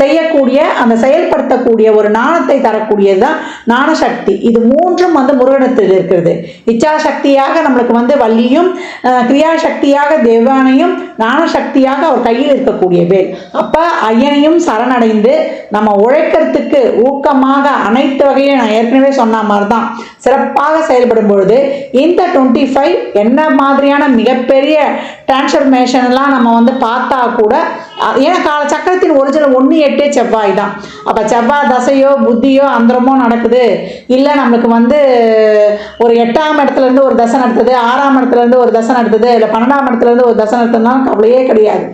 செய்யக்கூடிய அந்த செயல்படுத்தக்கூடிய ஒரு நாணத்தை தரக்கூடியது தான் ஞானசக்தி இது மூன்றும் வந்து முருகனத்தில் இருக்கிறது. இச்சா சக்தியாக நம்மளுக்கு வந்து வள்ளியும் கிரியாசக்தியாக தேவானையும் நாணசக்தியாக அவர் கையில் இருக்கக்கூடிய வேல். அப்போ ஐயனையும் சரணடைந்து நம்ம உழைக்கிறதுக்கு ஊக்கமாக அனைத்து வகையும் நான் ஏற்கனவே சொன்ன மாதிரி தான் சிறப்பாக செயல்படும் பொழுது இந்த டுவெண்ட்டி ஃபைவ் என்ன மாதிரியான மிகப்பெரிய டிரான்ஸ்ஃபர்மேஷன்லாம் நம்ம வந்து பார்த்தா கூட ஏன்னா கால சக்கரத்தின் ஒரிஜினல் ஒன்று எட்டே செவ்வாய் தான். அப்போ செவ்வாய் தசையோ புத்தியோ அந்தரமோ நடக்குது. இல்லை நம்மளுக்கு வந்து ஒரு எட்டாம் இடத்துலேருந்து ஒரு தசை நடத்துது ஆறாம் இடத்துலேருந்து ஒரு தசை நடத்துது இல்லை பன்னெண்டாம் இடத்துலேருந்து ஒரு தசை நடத்துனாலும் கவலையே கிடையாது.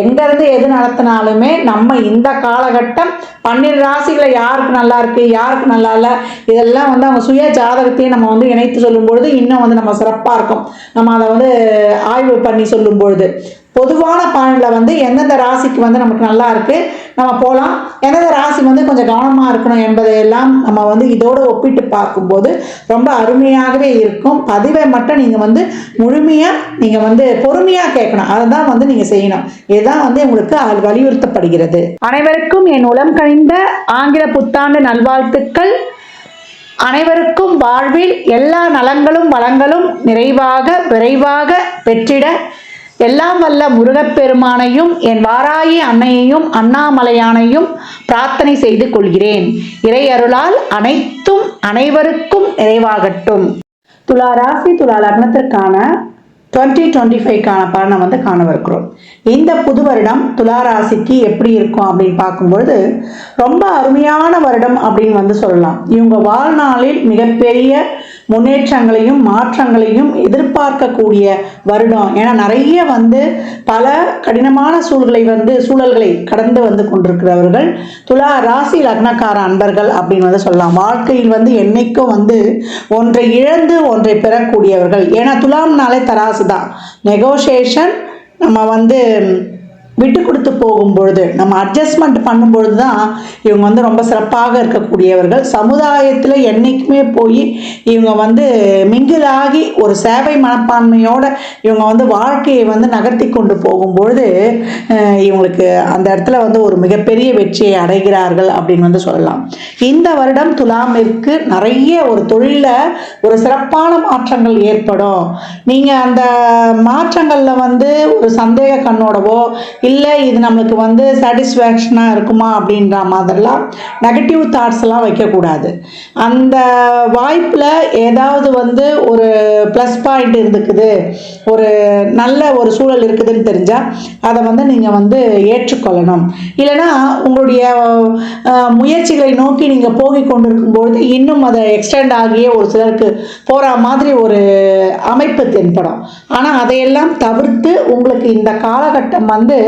எங்கேருந்து எது நடத்தினாலுமே நம்ம இந்த காலகட்டம் பன்னிரு ராசிகளை யாருக்கு நல்லா இருக்குது யாருக்கு நல்லா இல்லை இதெல்லாம் வந்து அவங்க சுய ஜாதகத்தையும் நம்ம வந்து இணைத்து சொல்லும்பொழுது இன்னும் வந்து நம்ம சிறப்பாக இருக்கும். நம்ம அதை வந்து ஆய்வு பண்ணி சொல்லும் பொழுது பொதுவான பலனில் வந்து எந்தெந்த ராசிக்கு வந்து நமக்கு நல்லா இருக்கு நம்ம போகலாம் எந்தெந்த ராசி வந்து கொஞ்சம் கவனமாக இருக்கணும் என்பதையெல்லாம் நம்ம வந்து இதோடு ஒப்பிட்டு பார்க்கும்போது ரொம்ப அருமையாகவே இருக்கும். பதிவை மட்டும் நீங்கள் வந்து முழுமையாக நீங்கள் வந்து பொறுமையாக கேட்கணும். அதை தான் வந்து நீங்கள் செய்யணும். இதுதான் வந்து உங்களுக்கு வலியுறுத்தப்படுகிறது. அனைவருக்கும் என் உளம் கணிந்த ஆங்கில புத்தாண்டு நல்வாழ்த்துக்கள். அனைவருக்கும் வாழ்வில் எல்லா நலங்களும் வளங்களும் நிறைவாக விரைவாக பெற்றிட எல்லாம் வல்ல முருகப்பெருமானையும் என் வாராயி அன்னையையும் அண்ணாமலையானையும் பிரார்த்தனை செய்து கொள்கிறேன். இறை அருளால் அனைத்தும் அனைவருக்கும் நிறைவாகட்டும். துலா ராசி துலா லக்னத்திற்கான டுவெண்ட்டி டுவெண்ட்டி ஃபைவ்க்கான பலனை வந்து காணவிருக்கிறோம். இந்த புது வருடம் துலா ராசிக்கு எப்படி இருக்கும் அப்படின்னு பார்க்கும்பொழுது ரொம்ப அருமையான வருடம் அப்படின்னு வந்து சொல்லலாம். இவங்க வாழ்நாளில் மிகப்பெரிய முன்னேற்றங்களையும் மாற்றங்களையும் எதிர்பார்க்கக்கூடிய வருடம். ஏன்னா நிறைய வந்து பல கடினமான சூழ்களை வந்து சூழல்களை கடந்து வந்து கொண்டிருக்கிறவர்கள் துலா ராசி லக்னக்கார அன்பர்கள் அப்படின்னு வந்து சொல்லலாம். வாழ்க்கையில் வந்து என்னைக்கும் வந்து ஒன்றை இழந்து ஒன்றை பெறக்கூடியவர்கள். ஏன்னா துலாம்னாலே தராசு தான். நெகோசியேஷன் நம்ம வந்து விட்டு கொடுத்து போகும்பொழுது நம்ம அட்ஜஸ்ட்மெண்ட் பண்ணும்பொழுது தான் இவங்க வந்து ரொம்ப சிறப்பாக இருக்கக்கூடியவர்கள். சமுதாயத்தில் என்றைக்குமே போய் இவங்க வந்து மிங்கிலாகி ஒரு சேவை மனப்பான்மையோட இவங்க வந்து வாழ்க்கையை வந்து நகர்த்தி கொண்டு போகும்பொழுது இவங்களுக்கு அந்த இடத்துல வந்து ஒரு மிகப்பெரிய வெற்றியை அடைகிறார்கள் அப்படின்னு வந்து சொல்லலாம். இந்த வருடம் துலாமிற்கு நிறைய ஒரு தொழிலில் ஒரு சிறப்பான மாற்றங்கள் ஏற்படும். நீங்கள் அந்த மாற்றங்களில் வந்து ஒரு சந்தேக கண்ணோடவோ இல்லை இது நம்மளுக்கு வந்து சாட்டிஸ்ஃபேக்ஷனாக இருக்குமா அப்படின்ற மாதிரிலாம் நெகட்டிவ் தாட்ஸ்லாம் வைக்கக்கூடாது. அந்த வாய்ப்பில் ஏதாவது வந்து ஒரு ப்ளஸ் பாயிண்ட் இருந்துக்குது ஒரு நல்ல ஒரு சூழல் இருக்குதுன்னு தெரிஞ்சால் அதை வந்து நீங்கள் வந்து ஏற்றுக்கொள்ளணும். இல்லைன்னா உங்களுடைய முயற்சிகளை நோக்கி நீங்கள் போகி கொண்டிருக்கும்பொழுது இன்னும் அதை எக்ஸ்டெண்ட் ஆகியே ஒரு சிலருக்கு போகிற மாதிரி ஒரு அமைப்பு தென்படும். ஆனால் அதையெல்லாம் தவிர்த்து உங்களுக்கு இந்த காலகட்டம் வந்து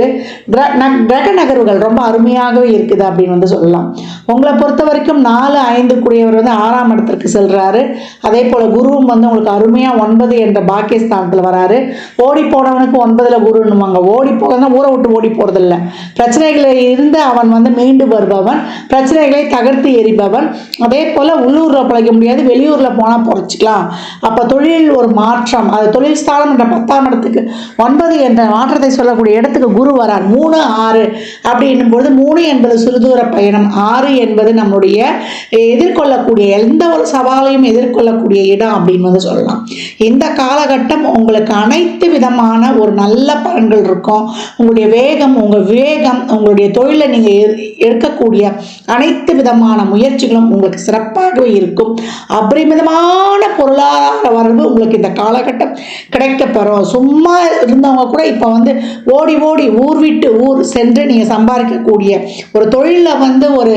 கிரக நகர்வுகள் ரொம்ப அருமையாகவே இருக்குது அப்படின்னு வந்து சொல்லலாம். உங்களை பொறுத்த வரைக்கும் நாலு ஐந்து கூடியவர் வந்து ஆறாம் இடத்திற்கு செல்றாரு. அதே போல் குருவும் வந்து உங்களுக்கு அருமையாக ஒன்பது என்ற பாக்கியஸ்தானத்தில் வராரு. ஓடி போனவனுக்கு ஒன்பதுல குருன்னுவாங்க. ஓடி போகிறதா ஊரை விட்டு ஓடி போகிறதில்ல பிரச்சனைகளை இருந்து அவன் வந்து மீண்டு வருபவன். பிரச்சனைகளை தகர்த்து எரிபவன் அதே போல் உள்ளூரில் பிழைக்க முடியாது. வெளியூரில் போனால் பொழைச்சிக்கலாம் அப்போ தொழிலில் ஒரு மாற்றம். அது தொழில் ஸ்தானம் என்ற பத்தாம் இடத்துக்கு ஒன்பது என்ற மாற்றத்தை சொல்லக்கூடிய இடத்துக்கு குரு வரார் மூணு ஆறு அப்படின்னும் பொழுது மூணு என்பது சிறுதூர பயணம் ஆறு என்பது நம்முடைய எதிர்கொள்ளக்கூடிய எந்த ஒரு சவாலையும் எதிர்கொள்ளக்கூடிய இடம் அப்படின்னு வந்து சொல்லலாம். இந்த காலகட்டம் உங்களுக்கு அனைத்து விதமான ஒரு நல்ல பலன்கள் இருக்கும். உங்களுடைய வேகம் உங்கள் விவேகம் உங்களுடைய தொழிலை நீங்கள் எடுக்கக்கூடிய அனைத்து விதமான முயற்சிகளும் உங்களுக்கு சிறப்பாகவே இருக்கும். அபரிமிதமான பொருளாதார வரவு உங்களுக்கு இந்த காலகட்டம் கிடைக்கப்பெறும் சும்மா இருந்தவங்க கூட இப்போ வந்து ஓடி ஓடி ஊர் விட்டு ஊர் சென்று நீங்கள் சம்பாதிக்கக்கூடிய ஒரு தொழிலில் வந்து ஒரு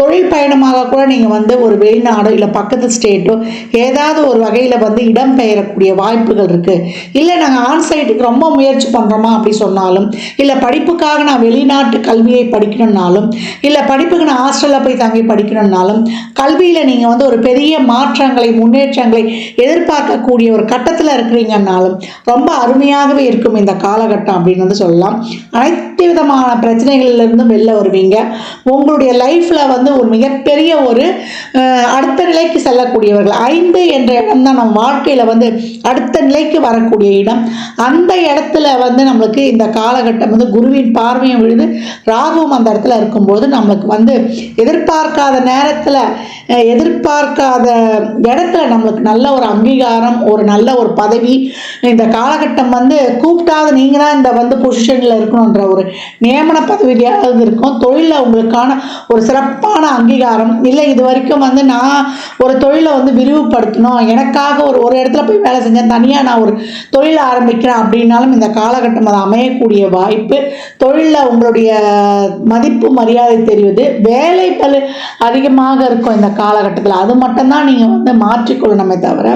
தொழில் பயணமாக கூட நீங்கள் வந்து ஒரு வெளிநாடோ இல்லை பக்கத்து ஸ்டேட்டோ ஏதாவது ஒரு வகையில் வந்து இடம் பெயரக்கூடிய வாய்ப்புகள் இருக்குது இல்லை நாங்கள் ஆன்சைட்டுக்கு ரொம்ப முயற்சி பண்ணுறோமா அப்படி சொன்னாலும் இல்லை படிப்புக்காக நான் வெளிநாட்டு கல்வியை படிக்கணும்னாலும் இல்லை படிப்புக்கு நான் ஹாஸ்டலில் போய் தங்கி படிக்கணும்னாலும் கல்வியில் நீங்கள் வந்து ஒரு பெரிய மாற்றங்களை முன்னேற்றங்களை எதிர்பார்க்கக்கூடிய ஒரு கட்டத்தில் இருக்கிறீங்கன்னாலும் ரொம்ப அருமையாகவே இருக்கும் இந்த காலகட்டம் அப்படின்னு வந்து சொல்லலாம். அனைத்து விதமான பிரச்சனைகள்லேருந்தும் வெளில வருவீங்க. உங்களுடைய லைஃப்பில் வந்து ஒரு மிகப்பெரிய ஒரு அடுத்த நிலைக்கு செல்லக்கூடியவர்கள். ஐந்து என்ற இடம் தான் நம்ம வாழ்க்கையில் வந்து அடுத்த நிலைக்கு வரக்கூடிய இடம். அந்த இடத்துல வந்து நம்மளுக்கு இந்த காலகட்டம் வந்து குருவின் பார்வையும் விழுது ராகுவும் அந்த இடத்துல இருக்கும்போது நம்மளுக்கு வந்து எதிர்பார்க்காத நேரத்தில் எதிர்பார்க்காத இடத்துல நம்மளுக்கு நல்ல ஒரு அங்கீகாரம் ஒரு நல்ல ஒரு பதவி இந்த காலகட்டம் வந்து கூப்பிட்டாத நீங்கள் தான் இந்த வந்து பொசிஷனில் இருக்கணுன்ற ஒரு நியமன பதவியாவது இருக்கும். தொழிலில் உங்களுக்கான ஒரு சிறப்பான சிறப்பான அங்கீகாரம் இல்லை இது வரைக்கும் வந்து நான் ஒரு தொழிலை வந்து விரிவுபடுத்தணும். எனக்காக ஒரு ஒரு இடத்துல போய் வேலை செஞ்சேன். தனியாக நான் ஒரு தொழில் ஆரம்பிக்கிறேன் அப்படின்னாலும் இந்த காலகட்டம் அது அமையக்கூடிய வாய்ப்பு. தொழிலில் உங்களுடைய மதிப்பு மரியாதை தெரியுது வேலை பலு அதிகமாக இருக்கும் இந்த காலகட்டத்தில். அது மட்டும்தான் நீங்கள் வந்து மாற்றிக்கொள்ளணுமே தவிர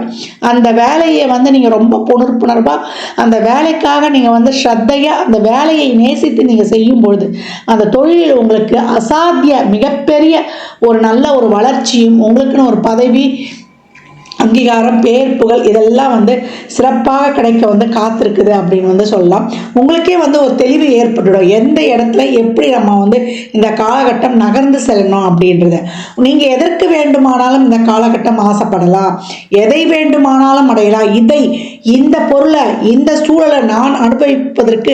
அந்த வேலையை வந்து நீங்கள் ரொம்ப புணர்ப்புணர்வாக அந்த வேலைக்காக நீங்கள் வந்து ஸ்ரத்தையாக அந்த வேலையை நேசித்து நீங்கள் செய்யும்பொழுது அந்த தொழிலில் உங்களுக்கு அசாத்திய மிகப்பெரிய ஒரு நல்ல ஒரு வளர்ச்சியும் உங்களுக்குன்னு ஒரு பதவி அங்கீகாரம் பேர் புகழ் இதெல்லாம் வந்து சிறப்பாக கிடைக்க வந்து காத்திருக்குது அப்படின்னு வந்து சொல்லலாம். உங்களுக்கே வந்து ஒரு தெளிவு ஏற்பட்டுடும். எந்த இடத்துல எப்படி நம்ம வந்து இந்த காலகட்டம் நகர்ந்து செல்லணும் அப்படின்றத. நீங்கள் எதற்கு வேண்டுமானாலும் இந்த காலகட்டம் ஆசைப்படலாம். எதை வேண்டுமானாலும் அடையலாம். இதை இந்த பொருளை இந்த சூழலை நான் அனுபவிப்பதற்கு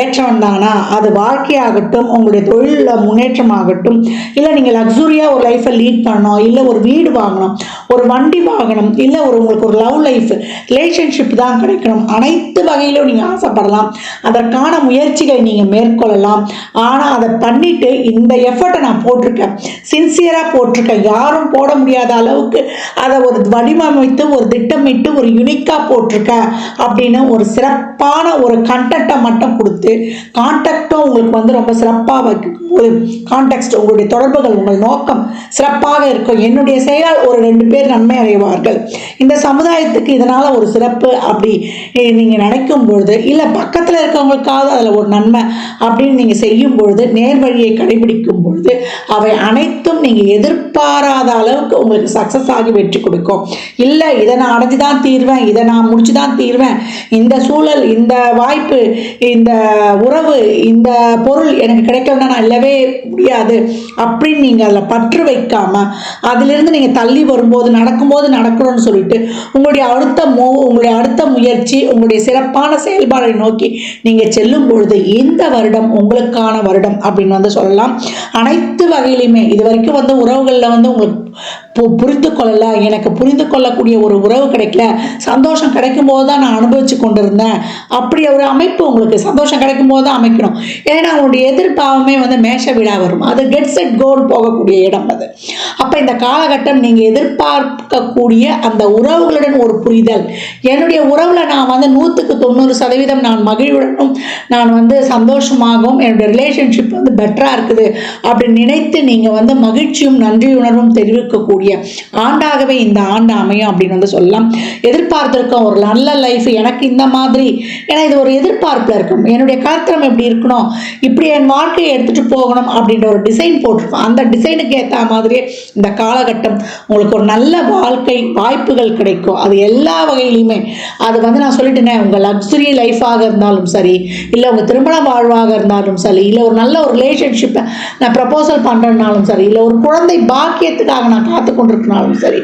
ஏற்றவன் தானா அது வாழ்க்கையாகட்டும் உங்களுடைய தொழிலில் முன்னேற்றமாகட்டும் இல்லை நீங்கள் லக்ஸுரியாக ஒரு லைஃப்பை லீட் பண்ணணும் இல்லை ஒரு வீடு வாங்கணும் ஒரு வண்டி வாங்கணும் இல்லை ஒரு உங்களுக்கு ஒரு லவ் லைஃப் ரிலேஷன்ஷிப் தான் கிடைக்கணும். அனைத்து வகையிலும் நீங்கள் ஆசைப்படலாம். அதற்கான முயற்சிகளை நீங்கள் மேற்கொள்ளலாம். ஆனால் அதை பண்ணிட்டு இந்த எஃபர்ட்டை நான் போட்டிருக்கேன். சின்சியராக போட்டிருக்கேன். யாரும் போட முடியாத அளவுக்கு அதை ஒரு வடிவமைத்து ஒரு திட்டமிட்டு ஒரு யுனிக்காக போட்டிருக்கேன் அப்படின்னு ஒரு சிறப்பான ஒரு கண்டென்ட்டை மட்டும் கொடுத்து கான்டாக்டும் உங்களுக்கு வந்து ரொம்ப சிறப்பாக வைக்கும்போது கான்டெக்ட் உங்களுடைய தொடர்புகள் உங்கள் நோக்கம் சிறப்பாக இருக்கும். என்னுடைய செயலால் ஒரு ரெண்டு பேர் நன்மை அடைவார்கள். இந்த சமுதாயத்துக்கு இதனால் ஒரு சிறப்பு அப்படி நீங்கள் நினைக்கும் பொழுது இல்லை பக்கத்தில் இருக்கவங்களுக்காவது அதில் ஒரு நன்மை அப்படின்னு நீங்கள் செய்யும் பொழுது நேர் வழியை கடைபிடிக்கும் பொழுது அவை அனைத்தும் நீங்கள் எதிர்பாராத அளவுக்கு உங்களுக்கு சக்ஸஸ் ஆகி வெற்றி கொடுக்கும். இல்லை இதை நான் அடைஞ்சு தான் தீர்வேன் இதை நான் முடிச்சு தான் தீர்வேன் இந்த சூழல் இந்த வாய்ப்பு இந்த உறவு இந்த பொருள் எனக்கு கிடைக்கலன்னா நான் இல்லவே முடியாது அப்படின்னு நீங்கள் அதில் பற்று வைக்காம அதிலிருந்து நீங்கள் தள்ளி வரும்போது நடக்கும்போது நடக்கணும்னு சொல்லிட்டு உங்களுடைய அடுத்த மோ உங்களுடைய அடுத்த முயற்சி உங்களுடைய சிறப்பான செயல்பாடை நோக்கி நீங்கள் செல்லும் பொழுது இந்த வருடம் உங்களுக்கான வருடம் அப்படின்னு வந்து சொல்லலாம். அனைத்து வகையிலுமே இது வரைக்கும் வந்து உறவுகளில் வந்து உங்களுக்கு புரிந்து கொள்ளல எனக்கு புரிந்து கொள்ளக்கூடிய ஒரு உறவு கிடைக்கல. சந்தோஷம் கிடைக்கும் போது தான் நான் அனுபவிச்சு கொண்டிருந்தேன். அப்படி ஒரு அமைப்பு உங்களுக்கு சந்தோஷம் கிடைக்கும் போது தான் அமைக்கணும். ஏன்னா உங்களுடைய எதிர்பாவமே வந்து மேஷ விழா வரும். அது கெட் செட் கோல் போகக்கூடிய இடம் அது. அப்போ இந்த காலகட்டம் நீங்கள் எதிர்பார்க்கக்கூடிய அந்த உறவுகளுடன் ஒரு புரிதல். என்னுடைய உறவில் நான் வந்து நூற்றுக்கு தொண்ணூறு சதவீதம் நான் மகிழ்வுடனும் நான் வந்து சந்தோஷமாகவும் என்னுடைய ரிலேஷன்ஷிப் வந்து பெட்டராக இருக்குது. அப்படின்னு நினைத்து நீங்கள் வந்து மகிழ்ச்சியும் நன்றியுணர்வும் இருக்கக்கூடிய ஆண்டாகவே இந்த ஆண்டு அமையும் அப்படின்னு வந்து சொல்லலாம். எதிர்பார்த்துருக்கோம். ஒரு நல்ல லைஃப் எனக்கு இந்த மாதிரி. ஏன்னா இது ஒரு எதிர்பார்ப்பில் இருக்கும். என்னுடைய கருத்திரம் எப்படி இருக்கணும்? இப்படி என் வாழ்க்கையை எடுத்துகிட்டு போகணும் அப்படின்ற ஒரு டிசைன் போட்டிருக்கோம் அந்த டிசைனுக்கு ஏற்ற மாதிரியே இந்த காலகட்டம் உங்களுக்கு ஒரு நல்ல வாழ்க்கை வாய்ப்புகள் கிடைக்கும். அது எல்லா வகையிலையுமே அது வந்து நான் சொல்லிட்டேனே உங்கள் லக்ஸுரி லைஃபாக இருந்தாலும் சரி இல்லை உங்கள் திருமண வாழ்வாக இருந்தாலும் சரி இல்லை ஒரு நல்ல ஒரு ரிலேஷன்ஷிப்பை நான் ப்ரப்போசல் பண்ணுறதுனாலும் சரி இல்லை ஒரு குழந்தை பாக்கியத்துக்காக நான் காத்து கொண்டிருக்கனாலும் சரி.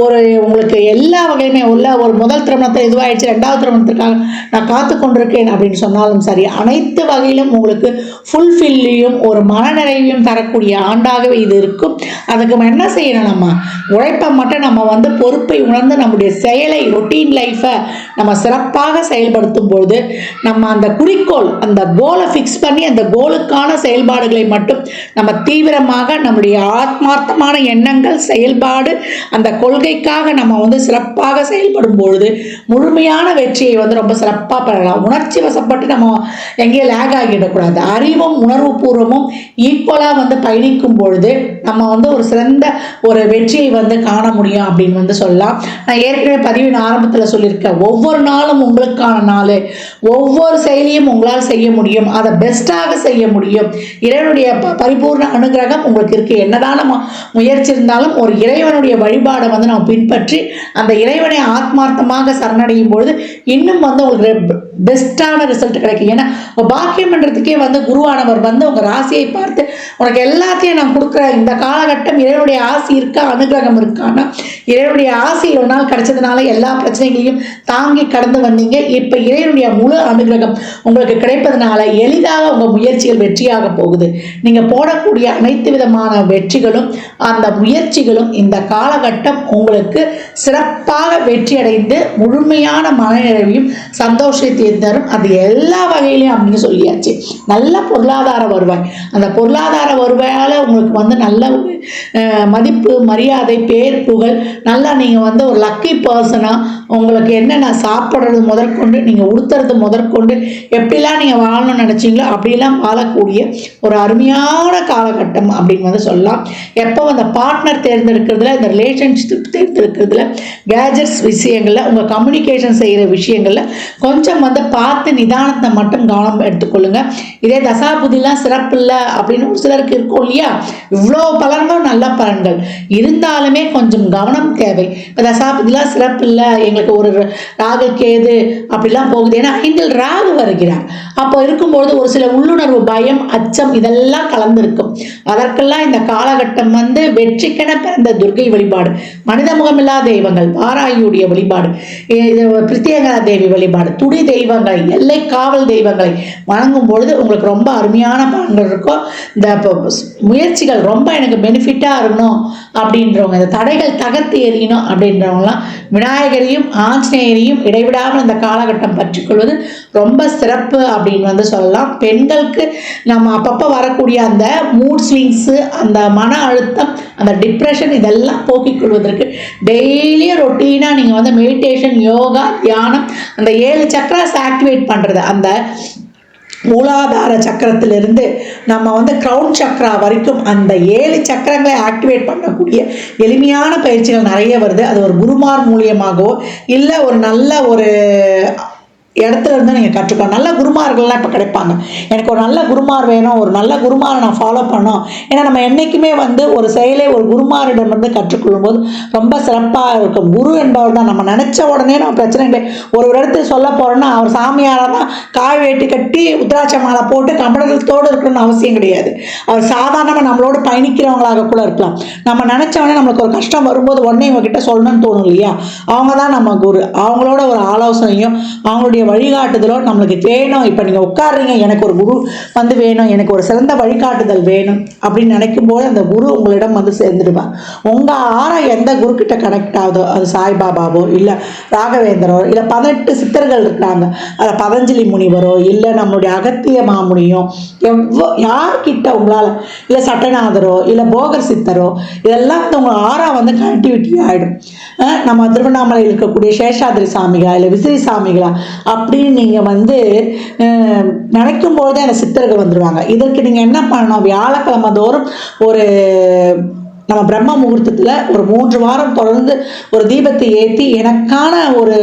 ஒரு உங்களுக்கு எல்லா வகையுமே உள்ள ஒரு முதல் திருமணத்தில் இதுவாகிடுச்சு ரெண்டாவது திருமணத்துக்காக நான் காத்து கொண்டிருக்கேன் அப்படின்னு சொன்னாலும் சரி அனைத்து வகையிலும் உங்களுக்கு ஃபுல்ஃபில்லையும் ஒரு மனநிறைவையும் தரக்கூடிய ஆண்டாகவே இது இருக்கும். அதுக்கு நம்ம என்ன செய்யணும் நம்ம உழைப்பை மட்டும் நம்ம வந்து பொறுப்பை உணர்ந்து நம்முடைய செயலை ரொட்டீன் லைஃப்பை நம்ம சிறப்பாக செயல்படுத்தும் பொழுது நம்ம அந்த குறிக்கோள் அந்த கோலை ஃபிக்ஸ் பண்ணி அந்த கோலுக்கான செயல்பாடுகளை மட்டும் நம்ம தீவிரமாக நம்முடைய ஆத்மார்த்தமான எண்ணங்கள் செயல்பாடு அந்த கொள்கைக்காக நம்ம வந்து சிறப்பாக செயல்படும் பொழுது முழுமையான வெற்றியை வந்து ரொம்ப சிறப்பாக பெறலாம். உணர்ச்சி வசப்பட்டு நம்ம எங்கேயும் லேக் ஆகிடக்கூடாது அறிவும் உணர்வு பூர்வமும் ஈக்குவலாக வந்து பயணிக்கும் பொழுது நம்ம வந்து ஒரு சிறந்த ஒரு வெற்றியை வந்து காண முடியும் அப்படின்னு வந்து சொல்லலாம். நான் ஏற்கனவே பதிவின் ஆரம்பத்தில் சொல்லியிருக்கேன். ஒவ்வொரு நாளும் உங்களுக்கான நாள். ஒவ்வொரு செயலியும் உங்களால் செய்ய முடியும். அதை பெஸ்ட்டாக செய்ய முடியும். இறைவனுடைய ப- பரிபூர்ண அனுகிரகம் உங்களுக்கு இருக்குது என்னதான் நம்ம முயற்சி இருந்தாலும் ஒரு இறைவனுடைய வழிபாடை வந்து நம்ம பின்பற்றி அந்த இறைவனை ஆத்மார்த்தமாக சரணடையும் பொழுது இன்னும் வந்து உங்களுக்கு பெஸ்ட்டான ரிசல்ட் கிடைக்கும். ஏன்னா உங்க பாக்கியம்ன்றதுக்கே வந்து குருவானவர் வந்து உங்கள் ராசியை பார்த்து உனக்கு எல்லாத்தையும் நான் கொடுக்குறேன். இந்த காலகட்டம் இறைவனுடைய ஆசி இருக்கா? அனுகிரகம் இருக்கான்னா இறைவனுடைய ஆசி ஒரு நாள் கிடைச்சதுனால எல்லா பிரச்சனைகளையும் தாங்கி கடந்து வந்தீங்க. இப்போ இறைவனுடைய முழு அனுகிரகம் உங்களுக்கு கிடைப்பதனால எளிதாக உங்கள் முயற்சிகள் வெற்றியாக போகுது. நீங்கள் போடக்கூடிய அனைத்து விதமான வெற்றிகளும் அந்த முயற்சிகளும் இந்த காலகட்டம் உங்களுக்கு சிறப்பாக வெற்றியடைந்து முழுமையான மனநிறைவையும் சந்தோஷத்தையும் தரும். அது எல்லா வகையிலையும் அப்படின்னு சொல்லியாச்சு. நல்ல பொருளாதார வருவாய். அந்த பொருளாதார வருவாயால் உங்களுக்கு வந்து நல்ல ஒரு மதிப்பு மரியாதை பேர் புகழ் நல்லா நீங்கள் வந்து ஒரு லக்கி பர்சனாக உங்களுக்கு என்னென்ன சாப்பிட்றது முதற்கொண்டு நீங்கள் உடுத்துறது முதற்கொண்டு எப்படிலாம் நீங்கள் வாழணும்னு நினச்சிங்களோ அப்படிலாம் வாழக்கூடிய ஒரு அருமையான காலகட்டம் அப்படின்னு வந்து சொல்லலாம். எப்போ அந்த பார்ட்னர் தேர்ந்தெடுக்கிறதுல இந்த ரிலேஷன்ஷிப் தேர்ந்தெடுக்கிறதுல கேஜெட்ஸ் விஷயங்களில் உங்கள் கம்யூனிகேஷன் செய்கிற விஷயங்களில் கொஞ்சம் வந்து பார்த்து நிதானத்தை மட்டும் கவனம் எடுத்துக்கொள்ளுங்க. இதே தசாபுதிலாம் சிறப்பு இல்லை அப்படின்னு ஒரு சிலருக்கு இருக்கும் இல்லையா? இவ்வளோ பலன்களும் நல்ல பலன்கள். இருந்தாலுமே கொஞ்சம் கவனம் தேவை. இப்போ தசாபுதிலாம் சிறப்பு இல்லை எங்களுக்கு ஒரு ராகு கேது அப்படிலாம் போகுது. ஏன்னா ஐந்தில் ராகு வருகிறார். அப்போ இருக்கும்பொழுது ஒரு சில உள்ளுணர்வு பயம் அச்சம் இதெல்லாம் கலந்திருக்கும். அதற்கெல்லாம் இந்த காலகட்டம் வந்து வெற்றிக்கென பிறந்த துர்கை வழிபாடு. மனித முகமில்லா தெய்வங்கள் பாராயுடைய வழிபாடு இது தேவி வழிபாடு துடி தெய்வங்களை எல்லை காவல் தெய்வங்களை வணங்கும் பொழுது உங்களுக்கு ரொம்ப அருமையான பலன்கள் இருக்கும். இந்த இப்போ முயற்சிகள் ரொம்ப எனக்கு பெனிஃபிட்டாக இருக்கணும் அப்படின்றவங்க இந்த தடைகள் தகர்த்து எறியணும் அப்படின்றவங்களாம் விநாயகரையும் ஆஞ்சநேயரையும் இடைவிடாமல் இந்த காலகட்டம் பற்றிக்கொள்வது ரொம்ப சிறப்பு அப்படின்னு வந்து சொல்லலாம். பெண்களுக்கு நம்ம அப்பப்போ வரக்கூடிய அந்த மூட் ஸ்விங்ஸு அந்த மன அழுத்தம் அந்த டிப்ரெஷன் இதெல்லாம் போக்கிக் கொள்வதற்கு டெய்லியும் ரொட்டீனாக நீங்கள் வந்து மெடிடேஷன் யோகா தியானம் அந்த ஏழு சக்கராஸ் ஆக்டிவேட் பண்ணுறது அந்த மூலாதார சக்கரத்திலிருந்து நம்ம வந்து க்ரௌன் சக்கரா வரைக்கும் அந்த ஏழு சக்கரங்களை ஆக்டிவேட் பண்ணக்கூடிய எளிமையான பயிற்சிகள் நிறைய வருது. அது ஒரு குருமார் மூலியமாகவோ இல்லை ஒரு நல்ல ஒரு இடத்துல இருந்து நீங்கள் கற்றுக்கணும். நல்ல குருமார்கள்லாம் இப்போ கிடைப்பாங்க. எனக்கு ஒரு நல்ல குருமார் வேணும் ஒரு நல்ல குருமாரை நான் ஃபாலோ பண்ணோம் ஏன்னா நம்ம என்றைக்குமே வந்து ஒரு செயலை ஒரு குருமாரிடம் வந்து கற்றுக்கொள்ளும் போது ரொம்ப சிறப்பாக இருக்கும். குரு என்பவர் தான். நம்ம நினச்ச உடனே நம்ம பிரச்சனை இல்லை. ஒரு ஒரு இடத்துல சொல்ல போகிறோன்னா அவர் சாமியாராக தான் காய் வேட்டி கட்டி உத்ராட்ச மாலை போட்டு கம்பளத்தோடு இருக்கணும்னு அவசியம் கிடையாது. அவர் சாதாரணமாக நம்மளோட பயணிக்கிறவங்களாக கூட இருக்கலாம். நம்ம நினச்ச உடனே நம்மளுக்கு ஒரு கஷ்டம் வரும்போது உடனே இவங்ககிட்ட சொல்லணும்னு தோணும் இல்லையா? அவங்க தான் நம்ம குரு. அவங்களோட ஒரு ஆலோசனையும் அவங்களுடைய வழிகாட்டுதலோ நம்மளுக்கு வேணும். இப்போ நீங்கள் உட்காடுறீங்க எனக்கு ஒரு குரு வந்து வேணும் எனக்கு ஒரு சிறந்த வழிகாட்டுதல் வேணும் அப்படின்னு நினைக்கும் போது அந்த குரு உங்களிடம் வந்து சேர்ந்துடுவார். உங்கள் ஆறா எந்த குரு கனெக்ட் ஆகுதோ அது சாய்பாபாவோ இல்லை ராகவேந்திரோ இல்லை பதினெட்டு சித்தர்கள் இருக்கிறாங்க அதில் பதஞ்சலி முனிவரோ இல்லை நம்மளுடைய அகத்திய மாமுனியோ எவ்வளோ யார்கிட்ட உங்களால் இல்லை சட்டநாதரோ இல்லை போகர் சித்தரோ இதெல்லாம் வந்து உங்கள் ஆறா வந்து கனெக்டிவிட்டி ஆகிடும் நம்ம திருவண்ணாமலையில் இருக்கக்கூடிய சேஷாதிரி சாமிகளா இல்லை விசிறி சாமிகளா அப்படின்னு நீங்கள் வந்து நினைக்கும் பொழுதே அந்த சித்தர்கள் வந்துடுவாங்க இதற்கு நீங்கள் என்ன பண்ணணும்? வியாழக்கிழமை தோறும் ஒரு நம்ம பிரம்ம முகூர்த்தத்தில் ஒரு மூன்று வாரம் தொடர்ந்து ஒரு தீபத்தை ஏற்றி எனக்கான ஒரு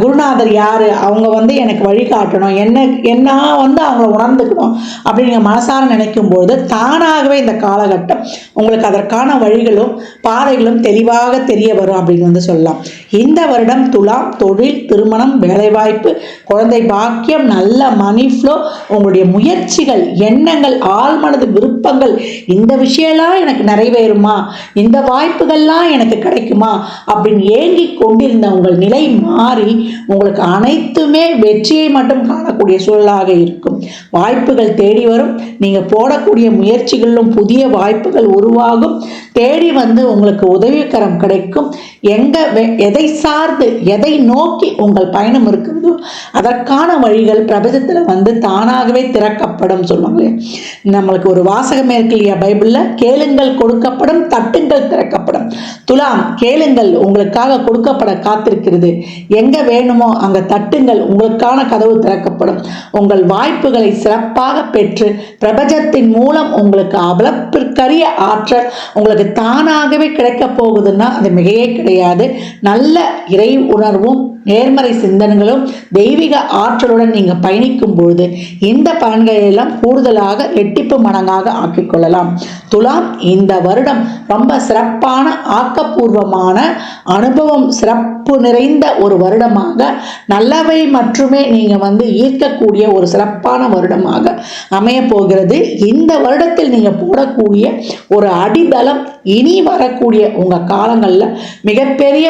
குருநாதர் யார்? அவங்க வந்து எனக்கு வழிகாட்டணும் என்ன என்ன வந்து அவங்கள உணர்ந்துக்கணும் அப்படிங்கிற மனசார நினைக்கும் பொழுது தானாகவே இந்த காலகட்டம் உங்களுக்கு அதற்கான வழிகளும் பாதைகளும் தெளிவாக தெரிய வரும் அப்படின்னு வந்து சொல்லலாம். இந்த வருடம் துலாம் தொழில் திருமணம் வேலைவாய்ப்பு குழந்தை பாக்கியம் நல்ல மணி ஃப்ளோ உங்களுடைய முயற்சிகள் எண்ணங்கள் ஆழ்மனது விருப்பங்கள் இந்த விஷயம்லாம் எனக்கு நிறைவே நிறைவேறுமா? இந்த வாய்ப்புகள்லாம் எனக்கு கிடைக்குமா? அப்படின்னு ஏங்கி கொண்டிருந்த உங்கள் நிலை மாறி உங்களுக்கு அனைத்துமே வெற்றியை மட்டும் காணக்கூடிய சூழலாக இருக்கும். வாய்ப்புகள் தேடி வரும். நீங்கள் போடக்கூடிய முயற்சிகளிலும் புதிய வாய்ப்புகள் உருவாகும். தேடி வந்து உங்களுக்கு உதவிக்கரம் கிடைக்கும். எங்க எதை சார்ந்து எதை நோக்கி உங்கள் பயணம் இருக்கிறதோ அதற்கான வழிகள் பிரபஞ்சத்தில் வந்து தானாகவே திறக்கப்படும் சொல்லுவாங்களே. நம்மளுக்கு ஒரு வாசகமே இருக்கு இல்லையா? பைபிளில்? கேளுங்கள் கொடுக்க திறக்கப்படும் தட்டுங்கள் திறக்கப்படும். துலாம் கேளுங்கள் உங்களுக்காக கொடுக்கப்பட காத்திருக்கிறது. எங்க வேணுமோ அங்க தட்டுங்கள் உங்களுக்கான கதவு திறக்கப்படும். உங்கள் வாய்ப்புகளை சிறப்பாக பெற்று பிரபஞ்சத்தின் மூலம் உங்களுக்கு அவலப்பிற்கரிய ஆற்றல் உங்களுக்கு தானாகவே கிடைக்கப் போகுதுன்னா அது மிகையே கிடையாது. நல்ல இறை உணர்வும் நேர்மறை சிந்தனைகளும் தெய்வீக ஆற்றலுடன் நீங்கள் பயணிக்கும் பொழுது இந்த பலன்களை எல்லாம் கூடுதலாக ரெட்டிப்பு மடங்காக ஆக்கிக்கொள்ளலாம் துலாம் இந்த வருடம் ரொம்ப சிறப்பான ஆக்கப்பூர்வமான அனுபவம் சிறப்பு நிறைந்த ஒரு வருடமாக நல்லவை மட்டுமே நீங்கள் வந்து ஈர்க்கக்கூடிய ஒரு சிறப்பான வருடமாக அமைய போகிறது. இந்த வருடத்தில் நீங்கள் போடக்கூடிய ஒரு அடித்தளம் இனி வரக்கூடிய உங்கள் காலங்களில் மிகப்பெரிய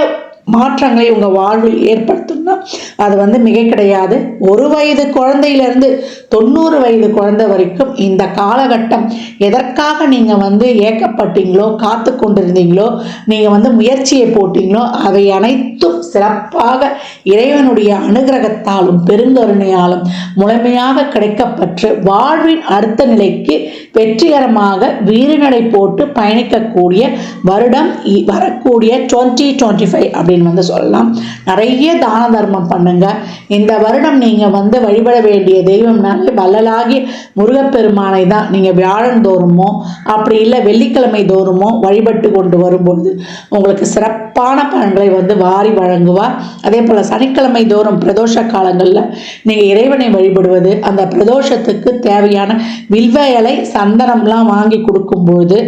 மாற்றங்களை உங்கள் வாழ்வில் ஏற்படுத்தும்னா அது வந்து மிக கிடையாது. ஒரு வயது குழந்தையிலேருந்து தொண்ணூறு வயது குழந்தை வரைக்கும் இந்த காலகட்டம் எதற்காக நீங்கள் வந்து ஏக்கப்பட்டீங்களோ காத்து கொண்டிருந்தீங்களோ நீங்கள் வந்து முயற்சியை போட்டீங்களோ அவை அனைத்தும் சிறப்பாக இறைவனுடைய அனுகிரகத்தாலும் பெருங்கருணையாலும் முழுமையாக கிடைக்கப்பெற்று வாழ்வின் அடுத்த நிலைக்கு வெற்றிகரமாக வீறுநடை போட்டு பயணிக்கக்கூடிய வருடம் இ- வரக்கூடிய டுவெண்ட்டி டுவெண்ட்டி ஃபைவ் அப்படின்னு வந்து சொல்லலாம். நிறைய தான தர்மம் பண்ணுங்க. இந்த வருடம் நீங்கள் வந்து வழிபட வேண்டிய தெய்வம்னாலே வள்ளலாகி முருகப்பெருமானை தான் நீங்கள் வியாழன் தோறுமோ அப்படி இல்லை வெள்ளிக்கிழமை தோறுமோ வழிபட்டு கொண்டு வரும்பொழுது உங்களுக்கு சிறப்பான பலன்களை வந்து வாரி வழங்குவார். அதே போல் சனிக்கிழமை தோறும் பிரதோஷ காலங்களில் நீங்கள் இறைவனை வழிபடுவது அந்த பிரதோஷத்துக்கு தேவையான வில்வ இலை சந்தனம்லாம் வாங்கி கொடுக்கும்போது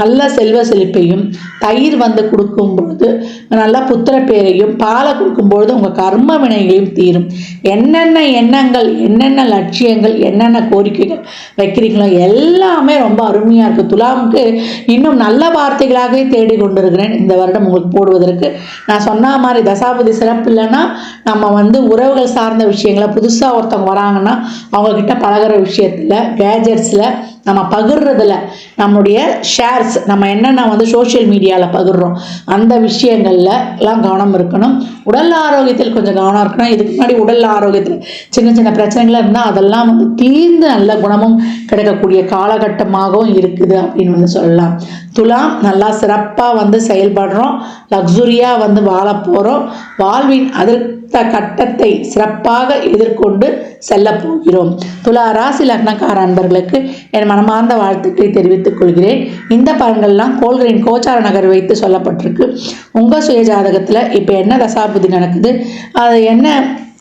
நல்ல செல்வ செழிப்பையும் தயிர் வந்து கொடுக்கும்பொழுது நல்ல புத்திர பேரையும் பாலை கொடுக்கும் பொழுது உங்கள் கர்ம வினைகளையும் தீரும். என்னென்ன எண்ணங்கள் என்னென்ன லட்சியங்கள் என்னென்ன கோரிக்கைகள் வைக்கிறீங்களோ எல்லாமே ரொம்ப அருமையாக இருக்குது துலாமுக்கு இன்னும் நல்ல வார்த்தைகளாகவே தேடி கொண்டிருக்கிறேன் இந்த வருடம் உங்களுக்கு போடுவதற்கு. நான் சொன்ன மாதிரி தசாபதி சிறப்பு இல்லைன்னா நம்ம வந்து உறவுகள் சார்ந்த விஷயங்களை புதுசாக ஒருத்தவங்க வராங்கன்னா அவங்கக்கிட்ட பழகுற விஷயத்தில் கேஜெட்ஸில் நம்ம பகிர்றதுல நம்முடைய ஷேர்ஸ் நம்ம என்னென்ன வந்து சோஷியல் மீடியாவில் பகிர்றோம் அந்த விஷயங்கள்ல எல்லாம் கவனம் இருக்கணும். உடல் ஆரோக்கியத்தில் கொஞ்சம் கவனம் இருக்கணும். இதுக்கு முன்னாடி உடல் ஆரோக்கியத்தில் சின்ன சின்ன பிரச்சனைகள் இருந்தால் அதெல்லாம் வந்து தீர்ந்து நல்ல குணமும் கிடைக்கக்கூடிய காலகட்டமாகவும் இருக்குது அப்படின்னு வந்து சொல்லலாம். துலாம் நல்லா சிறப்பாக வந்து செயல்படுறோம். லக்ஸுரியாக வந்து வாழ போகிறோம் வாழ்வின் அதிர்த்த கட்டத்தை சிறப்பாக எதிர்கொண்டு செல்ல போகிறோம். துலா ராசி லக்னக்கார அன்பர்களுக்கு என் மனமார்ந்த வாழ்த்துக்களை தெரிவித்துக் கொள்கிறேன். இந்த பலன்கள்லாம் கோள்களின் கோச்சார நகர் வைத்து சொல்லப்பட்டிருக்கு. உங்கள் சுய ஜாதகத்தில் இப்போ என்ன தசாபுதி நடக்குது? அது என்ன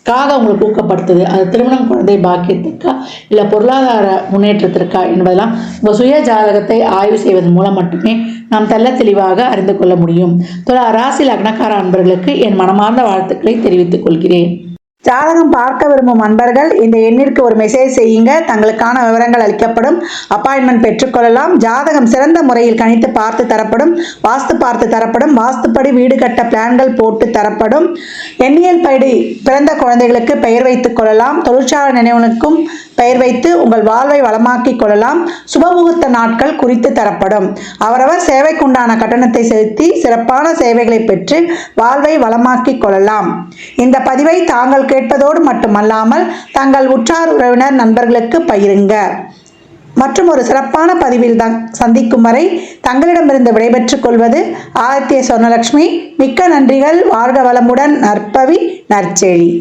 காக உங்களுக்கு ஊக்கப்படுத்துது. அது திருமணம் குழந்தை பாக்கியத்திற்கா இல்லை பொருளாதார முன்னேற்றத்திற்கா என்பதெல்லாம் உங்கள் சுய ஜாதகத்தை ஆய்வு செய்வதன் மூலம் மட்டுமே நாம் தெல்ல தெளிவாக அறிந்து கொள்ள முடியும். துலா ராசி லக்னக்கார அன்பர்களுக்கு என் மனமார்ந்த வாழ்த்துக்களை தெரிவித்துக் கொள்கிறேன். ஜாதகம் பார்க்க விரும்பும் அன்பர்கள் இந்த எண்ணிற்கு ஒரு மெசேஜ் செய்யுங்க. தங்களுக்கான விவரங்கள் அளிக்கப்படும். அப்பாயின்மெண்ட் பெற்றுக்கொள்ளலாம் ஜாதகம் சிறந்த முறையில் கணித்து பார்த்து தரப்படும் வாஸ்து பார்த்து தரப்படும் வாஸ்துப்படி வீடு கட்ட பிளான்கள் போட்டு தரப்படும். எண்ணியல் படி பிறந்த குழந்தைகளுக்கு பெயர் வைத்துக் கொள்ளலாம். தொழிற்சாலை நினைவுகளுக்கும் பெயர் வைத்து உங்கள் வாழ்வை வளமாக்கிக் கொள்ளலாம். சுபமுகூர்த்த நாட்கள் குறித்து தரப்படும். அவரவர் சேவைக்குண்டான கட்டணத்தை செலுத்தி சிறப்பான சேவைகளை பெற்று வாழ்வை வளமாக்கிக் கொள்ளலாம். இந்த பதிவை தாங்கள் கேட்பதோடு மட்டுமல்லாமல் தங்கள் உற்றார் உறவினர் நண்பர்களுக்கு பகிருங்க. மற்றும் ஒரு சிறப்பான பதிவில் தான் சந்திக்கும் வரை தங்களிடமிருந்து விடைபெற்றுக் கொள்வது ஆதித்ய சொர்ணலட்சுமி மிக்க நன்றிகள். வாழ்க வளமுடன். நற்பவி நற்செழி.